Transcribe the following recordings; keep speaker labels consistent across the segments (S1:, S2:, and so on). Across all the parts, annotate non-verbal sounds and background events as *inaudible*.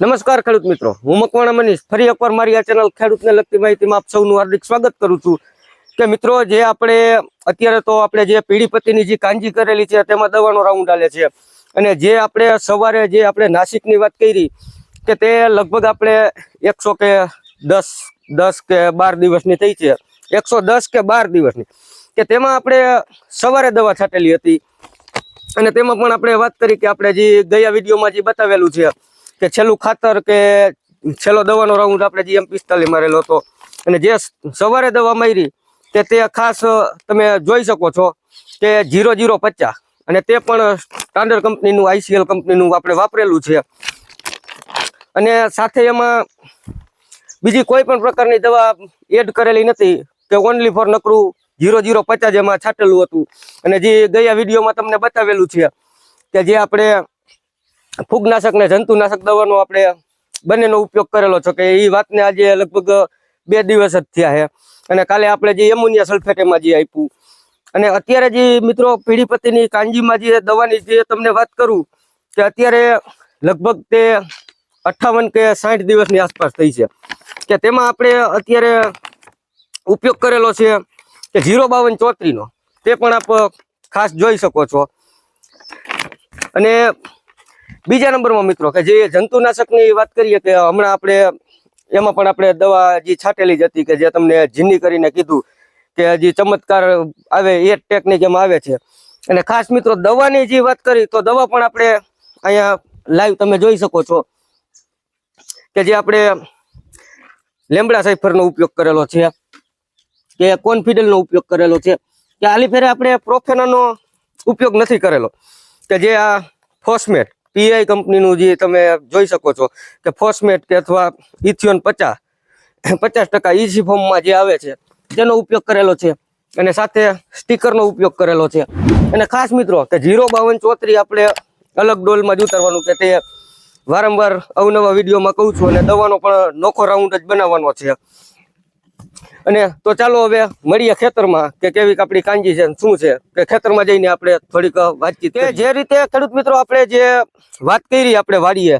S1: નમસ્કાર ખેડૂત મિત્રો. હું મકવાણા મનીષ. ફરી એકવાર મારી આ ચેનલ ખેડૂતને લગતી માહિતીમાં આપ સૌનું હાર્દિક સ્વાગત કરું છું. કે મિત્રો, જે આપણે અત્યારે તો આપણે જે પીડીપતિની જે કાંજી કરેલી છે, તેમાં દવાનો રાઉન્ડ આલે છે. અને જે આપણે સવારે જે આપણે નાસિકની વાત કરી, કે તે લગભગ આપણે એકસો કે દસ દસ કે બાર દિવસની થઈ છે. એકસો દસ કે બાર દિવસની. કે તેમાં આપણે સવારે દવા છાંટેલી હતી. અને તેમાં પણ આપણે વાત કરી કે આપણે જે ગયા વિડીયોમાં જે બતાવેલું છે કે છેલ્લું ખાતર કે છેલ્લો દવાનો રાઉન્ડ આપણે જે એમ પિસ્તાલીસ મારેલો હતો. અને જે સવારે દવા મારી કે તે ખાસ તમે જોઈ શકો છો કે જીરો જીરો પચાસ. અને તે પણ સ્ટાન્ડર્ડ કંપનીનું આઈસીએલ કંપનીનું આપણે વાપરેલું છે. અને સાથે એમાં બીજી કોઈ પણ પ્રકારની દવા એડ કરેલી નથી કે ઓનલી ફોર નકરું જીરો જીરો પચાસ એમાં છાંટેલું હતું. અને જે ગયા વિડીયોમાં તમને બતાવેલું છે કે જે આપણે ફૂગનાશક ને જંતુનાશક દવાનો આપણે બંનેનો ઉપયોગ કરેલો છે કે એ વાતને આજે લગભગ બે દિવસ જ થયા છે. અને કાલે આપણે જે એમોનિયા સલ્ફેટ એમાં જે આપ્યું. અને અત્યારે જે મિત્રો પીડીપતિની કાંજીમાં જે દવાની જે તમને વાત કરું, કે અત્યારે લગભગ તે અઠ્ઠાવન કે સાઠ દિવસની આસપાસ થઈ છે. કે તેમાં આપણે અત્યારે ઉપયોગ કરેલો છે કે જીરો બાવન ચોત્રીનો તે પણ આપ ખાસ જોઈ શકો છો. અને બીજા નંબરમાં મિત્રો કે જે જંતુનાશકની વાત કરીએ કે હમણાં આપણે એમાં પણ આપણે દવા જે છાંટેલી જ હતી કે જે તમને ઝીની કરીને કીધું કે હજી ચમત્કાર આવે એ ટેકનિક એમાં આવે છે. અને ખાસ મિત્રો દવાની જે વાત કરી તો દવા પણ આપણે અહીંયા લાઈવ તમે જોઈ શકો છો કે જે આપણે લેમડા સાઇફરનો ઉપયોગ કરેલો છે, કે કોન્ફિડલનો ઉપયોગ કરેલો છે, કે આલી ફેરે આપણે પ્રોફેનાનો ઉપયોગ નથી કરેલો, કે જે આ ફોસ્મેટ પીઆઈ કંપનીનું જે તમે જોઈ શકો છો કે ફોસ્મેટ કે અથવા ઇથિયોન પચાસ પચાસ ટકા ઇઝી ફોર્મમાં જે આવે છે, તેનો ઉપયોગ કરેલો છે અને સાથે સ્ટીકરનો ઉપયોગ કરેલો છે. અને ખાસ મિત્રો કે જીરો બાવન ચોત્રી આપણે અલગ ડોલમાં જ ઉતારવાનું કે તે વારંવાર અવનવા વિડીયોમાં કહું છું અને દવાનો પણ નોખો રાઉન્ડ જ બનાવવાનો છે. અને તો ચાલો હવે મળીએ ખેતરમાં કે કેવી આપણી કાંજી છે શું છે કે ખેતરમાં જઈને આપણે થોડીક વાતચીત. જે રીતે ખેડૂત મિત્રો આપણે જે વાત કરી આપણે વાડીએ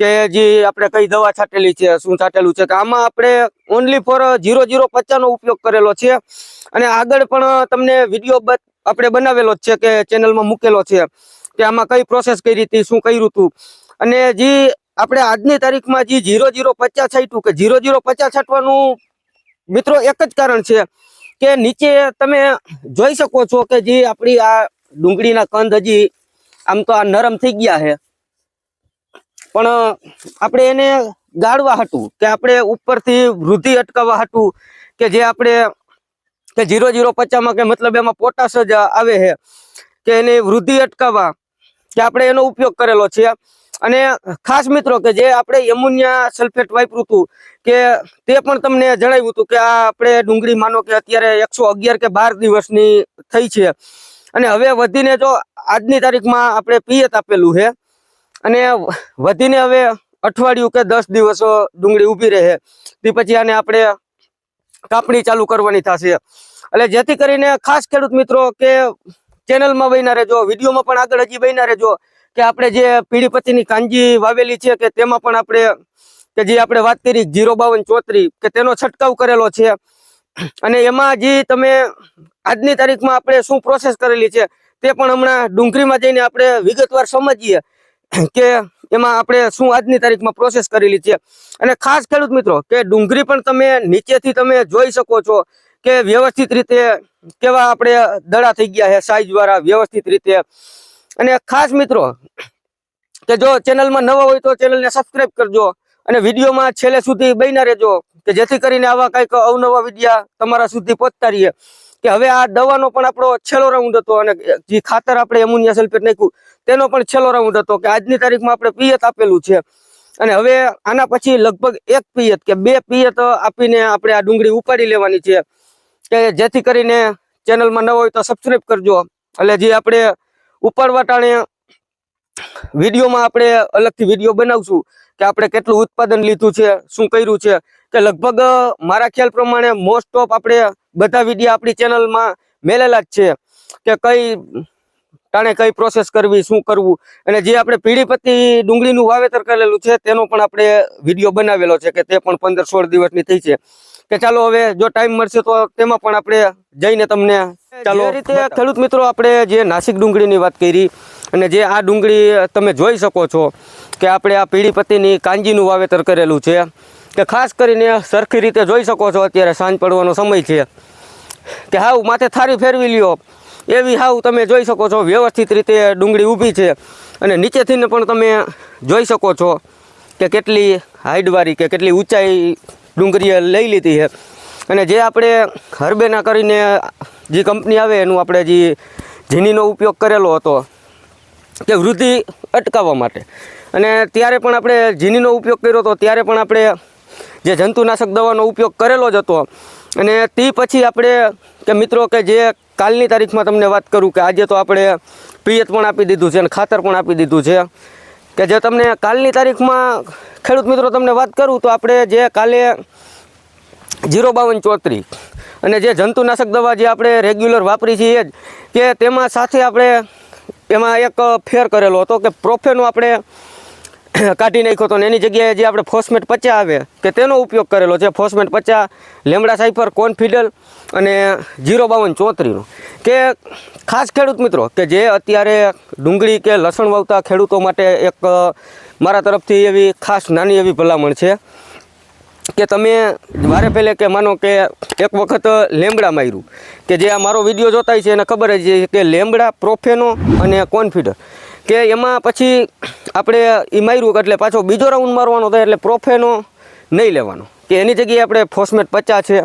S1: કે જે આપણે કઈ દવા છાંટેલી છે શું છાંટેલું છે કે આમાં આપણે ઓનલી ફોર ઝીરો ઝીરો પચાસનો ઉપયોગ કરેલો છે અને આગળ પણ તમને વીડિયો આપણે બનાવેલો જ છે કે ચેનલમાં મૂકેલો છે કે આમાં કઈ પ્રોસેસ કરી હતી શું કર્યું હતું અને જે આપણે આજની તારીખમાં જે જીરો ઝીરો પચાસ છાંટ્યું કે ઝીરો ઝીરો પચાસ છાંટવાનું મિત્રો, એક જ કારણ છે કે નીચે તમે જોઈ શકો છો કે જે આપણી આ ડુંગળીના કંદ હજી આમ તો આ નરમ થઈ ગયા છે. પણ આપણે એને ગાળવા હતું કે આપણે ઉપરથી વૃદ્ધિ અટકાવવા હતું કે જે આપણે કે જીરો જીરો પચામાં કે મતલબ એમાં પોટાશ જ આવે છે કે એની વૃદ્ધિ અટકાવવા કે આપણે એનો ઉપયોગ કરેલો છે. અને ખાસ મિત્રો કે જે આપણે યમુનિયા સલ્ફેટ વાપર્યું હતું, કે તે પણ તમને જણાવ્યું હતું કે આ આપણે ડુંગળી માનો કે અત્યારે એકસો અગિયાર કે બાર દિવસની થઈ છે. અને હવે વધીને જો આજની તારીખમાં આપણે પિયત આપેલું છે, અને વધીને હવે અઠવાડિયું કે દસ દિવસો ડુંગળી ઊભી રહે, તે પછી આને આપણે કાપણી ચાલુ કરવાની થશે. એટલે જેથી કરીને ખાસ ખેડૂત મિત્રો કે ચેનલમાં બહીના રહેજો, વિડીયોમાં પણ આગળ હજી બહીના રહેજો કે આપણે જે પીડીપતિની કાંજી વાવેલી છે કે તેમાં પણ આપણે, કે જે આપણે વાત કરી જીરો બાવન ચોત્રી, કે તેનો છંટકાવ કરેલો છે. અને એમાં જે તમે આજની તારીખમાં આપણે શું પ્રોસેસ કરેલી છે તે પણ હમણાં ડુંગળીમાં જઈને આપણે વિગતવાર સમજીએ કે એમાં આપણે શું આજની તારીખમાં પ્રોસેસ કરેલી છે. અને ખાસ ખેડૂત મિત્રો, કે ડુંગળી પણ તમે નીચેથી તમે જોઈ શકો છો કે વ્યવસ્થિત રીતે કેવા આપણે દડા થઈ ગયા છે સાઈઝ દ્વારા વ્યવસ્થિત રીતે. અને ખાસ મિત્રો, કે જો ચેનલમાં નવા હોય તો ચેનલને સબસ્ક્રાઇબ કરજો અને વિડીયોમાં છેલ્લે સુધી બન્યા રહેજો, કે જેથી કરીને આવા કંઈક અવનવા વિડીયા તમારા સુધી પહોંચતા રહીએ. કે હવે આ દવાનો પણ આપણો છેલ્લો રાઉન્ડ હતો અને જે ખાતર આપણે એમોનિયા સલ્ફેટ નાખ્યું, તેનો પણ છેલ્લો રાઉન્ડ હતો, કે આજની તારીખમાં આપણે પિયત આપેલું છે. અને હવે આના પછી લગભગ એક પિયત, કે બે પિયત આપીને આપણે આ ડુંગળી ઉપાડી લેવાની છે. કે જેથી કરીને ચેનલમાં ન હોય તો સબસ્ક્રાઇબ કરજો. એટલે જે આપણે ઉપાડવા વટાણે વિડીયોમાં આપણે અલગથી વીડિયો બનાવશું કે આપણે કેટલું ઉત્પાદન લીધું છે, શું કર્યું છે, કે લગભગ મારા ખ્યાલ પ્રમાણે મોસ્ટ ઓફ આપણે બધા વીડિયો આપણી ચેનલમાં મેલેલા જ છે કે કઈ ટાણે કઈ પ્રોસેસ કરવી શું કરવું? અને જે આપણે પીડીપતિ ડુંગળીનું વાવેતર કરેલું છે તેનો પણ આપણે વીડિયો બનાવેલો છે કે તે પણ પંદર સોળ દિવસની થઈ છે. કે ચાલો હવે જો ટાઈમ મળશે તો તેમાં પણ આપણે જઈને તમને ચાલો રીતે ખેડૂત મિત્રો આપણે જે નાસિક ડુંગળીની વાત કરી અને જે આ ડુંગળી તમે જોઈ શકો છો કે આપણે આ પીળી પત્તીની કાંજીનું વાવેતર કરેલું છે કે ખાસ કરીને સરખી રીતે જોઈ શકો છો અત્યારે સાંજ પડવાનો સમય છે કે હાવ માથે થારી ફેરવી લ્યો. એવી હાવ તમે જોઈ શકો છો, વ્યવસ્થિત રીતે ડુંગળી ઊભી છે. અને નીચેથીને પણ તમે જોઈ શકો છો કે કેટલી હાઈડવાળી કે કેટલી ઊંચાઈ ડુંગળીએ લઈ લીધી છે. અને જે આપણે હરબેના કરીને જે કંપની આવે, એનું આપણે જે ઝીનીનો ઉપયોગ કરેલો હતો, કે વૃદ્ધિ અટકાવવા માટે. અને ત્યારે પણ આપણે ઝીનીનો ઉપયોગ કર્યો હતો, ત્યારે પણ આપણે જે જંતુનાશક દવાનો ઉપયોગ કરેલો જ હતો. અને તે પછી આપણે, કે મિત્રો કે જે કાલની તારીખમાં તમને વાત કરું કે આજે તો આપણે પિયત પણ આપી દીધું છે અને ખાતર પણ આપી દીધું છે. કે જે તમને કાલની તારીખમાં ખેડૂત મિત્રો તમને વાત કરું તો આપણે જે કાલે જીરો બાવન ચોત્રીસ અને જે જંતુનાશક દવા જે આપણે રેગ્યુલર વાપરી છીએ કે તેમાં સાથે આપણે એમાં એક ફેર કરેલો હતો કે પ્રોફેનો આપણે *coughs* કાઢી નાખ્યો હતો એની જગ્યાએ જે આપણે ફોસ્મેટ પચા આવે કે તેનો ઉપયોગ કરેલો છે. ફોસ્મેટ પચા, લેમડા સાઇફર, કોનફિડલ અને જીરો બાવન ચોત્રીનો. કે ખાસ ખેડૂત મિત્રો, કે જે અત્યારે ડુંગળી કે લસણ વાવતા ખેડૂતો માટે એક મારા તરફથી એવી ખાસ નાની એવી ભલામણ છે કે તમે વારે પહેલે કે માનો કે એક વખત લેમડા માર્યું, કે જે આ મારો વીડિયો જોતા છે એને ખબર જ છે કે લેમડા, પ્રોફેનો અને કોન્ફિડર કે એમાં પછી આપણે એ માર્યું એટલે પાછો બીજો રાઉન્ડ મારવાનો થાય એટલે પ્રોફેનો નહીં લેવાનો. કે એની જગ્યાએ આપણે ફોસ્મેટ પચાસ છે,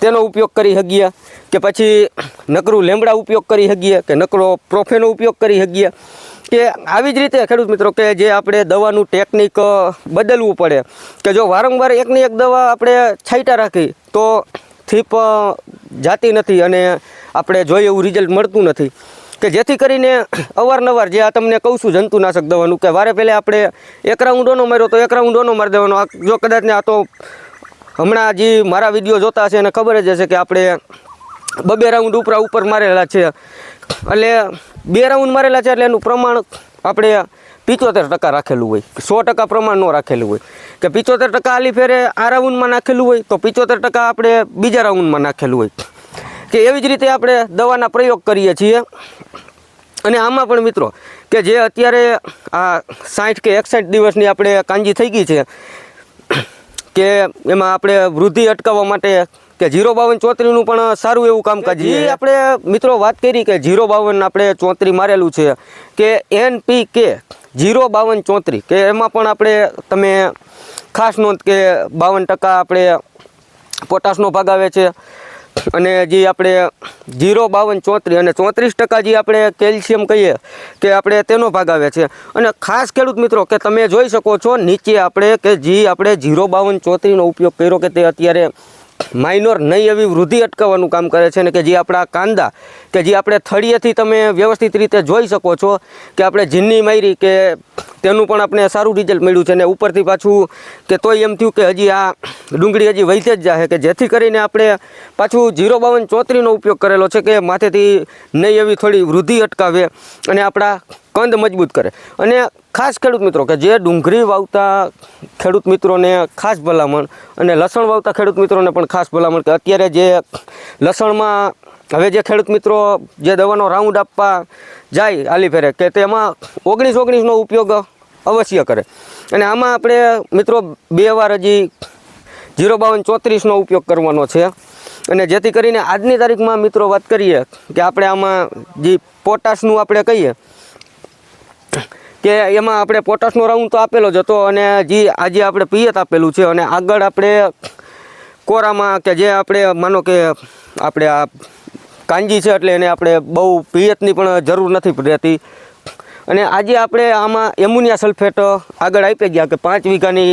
S1: તેનો ઉપયોગ કરી શકીએ. કે પછી નકરું લેમડા ઉપયોગ કરી શકીએ, કે નકરો પ્રોફેનો ઉપયોગ કરી શકીએ. કે આવી જ રીતે ખેડૂત મિત્રો કે જે આપણે દવાનું ટેકનિક બદલવું પડે. કે જો વારંવાર એકની એક દવા આપણે છાંટા રાખી, તો થીપ જાતી નથી અને આપણે જોઈએ એવું રિઝલ્ટ મળતું નથી. કે જેથી કરીને અવારનવાર જે આ તમને કહું છું જંતુનાશક દવાનું, કે વારે પહેલાં આપણે એક રાઉન્ડ ઓનો માર્યો તો એક રાઉન્ડ ઓનો મારી દેવાનો. જો કદાચને આ તો હમણાં જે મારા વીડિયો જોતા છે એને ખબર જ હશે કે આપણે બબે રાઉન્ડ ઉપરા ઉપર મારેલા છે. એટલે બે રાઉન્ડ મારેલા છે એટલે એનું પ્રમાણ આપણે પિચોતેર ટકા રાખેલું હોય. સો ટકા પ્રમાણ ન રાખેલું હોય. કે પિચોતેર ટકા આલી ફેરે આ રાઉન્ડમાં નાખેલું હોય તો પિચોતેર ટકા આપણે બીજા રાઉન્ડમાં નાખેલું હોય. કે એવી જ રીતે આપણે દવાના પ્રયોગ કરીએ છીએ. અને આમાં પણ મિત્રો કે જે અત્યારે આ સાઠ કે એકસઠ દિવસની આપણે કાંજી થઈ ગઈ છે કે એમાં આપણે વૃદ્ધિ અટકાવવા માટે કે જીરો બાવન ચોત્રીનું પણ સારું એવું કામકાજ એ આપણે મિત્રો વાત કરી કે જીરો બાવન આપણે ચોત્રી મારેલું છે કે એન પી કે જીરો બાવન ચોત્રી કે એમાં પણ આપણે તમે ખાસ નોંધ કે બાવન ટકા આપણે પોટાશનો ભાગ આવે છે. અને જે આપણે જીરો, બાવન, ચોત્રીસ અને ચોત્રીસ ટકા જે આપણે કેલ્શિયમ કહીએ કે આપણે તેનો ભાગ આવે છે. અને ખાસ ખેડૂત મિત્રો, કે તમે જોઈ શકો છો નીચે આપણે કે જે આપણે જીરો, બાવન ચોત્રીસનો ઉપયોગ કર્યો કે તે અત્યારે માઇનોર નહીં એવી વૃદ્ધિ અટકાવવાનું કામ કરે છે ને કે જે આપણા કાંદા કે જે આપણે થળિયેથી તમે વ્યવસ્થિત રીતે જોઈ શકો છો કે આપણે જીનની મારી કે તેનું પણ આપણે સારું રિઝલ્ટ મળ્યું છે ને ઉપરથી પાછું કે તોય એમ થયું કે હજી આ ડુંગળી હજી વહીતે જ જાય કે જેથી કરીને આપણે પાછું જીરો બાવન ચોત્રીનો ઉપયોગ કરેલો છે કે માથેથી નહીં એવી થોડી વૃદ્ધિ અટકાવે અને આપણા કંદ મજબૂત કરે. અને ખાસ ખેડૂત મિત્રો કે જે ડુંગળી વાવતા ખેડૂત મિત્રોને ખાસ ભલામણ અને લસણ વાવતા ખેડૂત મિત્રોને પણ ખાસ ભલામણ કે અત્યારે જે લસણમાં હવે જે ખેડૂત મિત્રો જે દવાનો રાઉન્ડ આપવા જાય આલી ફેરે કે તેમાં ઓગણીસ ઓગણીસનો ઉપયોગ અવશ્ય કરે. અને આમાં આપણે મિત્રો બે વાર હજી જીરો બાવન ચોત્રીસનો ઉપયોગ કરવાનો છે. અને જેથી કરીને આજની તારીખમાં મિત્રો વાત કરીએ કે આપણે આમાં જે પોટાશનું આપણે કહીએ કે એમાં આપણે પોટાશનો રાઉન્ડ તો આપેલો જ હતો અને જે આજે આપણે પિયત આપેલું છે અને આગળ આપણે કોરામાં કે જે આપણે માનો કે આપણે આ કાંજી છે એટલે એને આપણે બહુ પિયતની પણ જરૂર નથી રહેતી. અને આજે આપણે આમાં એમોનિયા સલ્ફેટ આગળ આપી ગયા કે પાંચ વીઘાની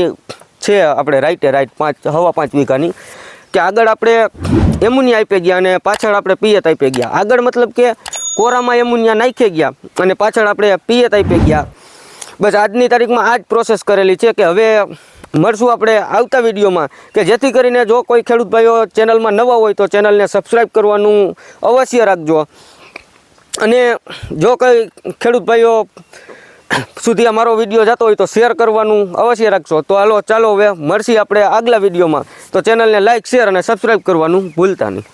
S1: છે આપણે રાઈટે રાઈટ પાંચ હવા પાંચ વીઘાની. કે આગળ આપણે એમોનિયા આપી ગયા અને પાછળ આપણે પિયત આપી ગયા. આગળ મતલબ કે કોરામાં એમોનિયા નાખી ગયા અને પાછળ આપણે પિયત આપી ગયા. બસ આજની તારીખમાં આ જ પ્રોસેસ કરેલી છે કે હવે મળશું આપણે આવતા વિડીયોમાં કે જેથી કરીને જો કોઈ ખેડૂત ભાઈઓ ચેનલમાં નવા હોય તો ચેનલને સબસ્ક્રાઈબ કરવાનું અવશ્ય રાખજો. અને જો કંઈ ખેડૂત ભાઈઓ સુધી આ મારો વીડિયો જતો હોય તો શેર કરવાનું અવશ્ય રાખશો તો હાલો, ચાલો હવે મળશી આપણે આગલા વિડીયોમાં. તો ચેનલને લાઇક શેર અને સબસ્ક્રાઈબ કરવાનું ભૂલતા નહીં.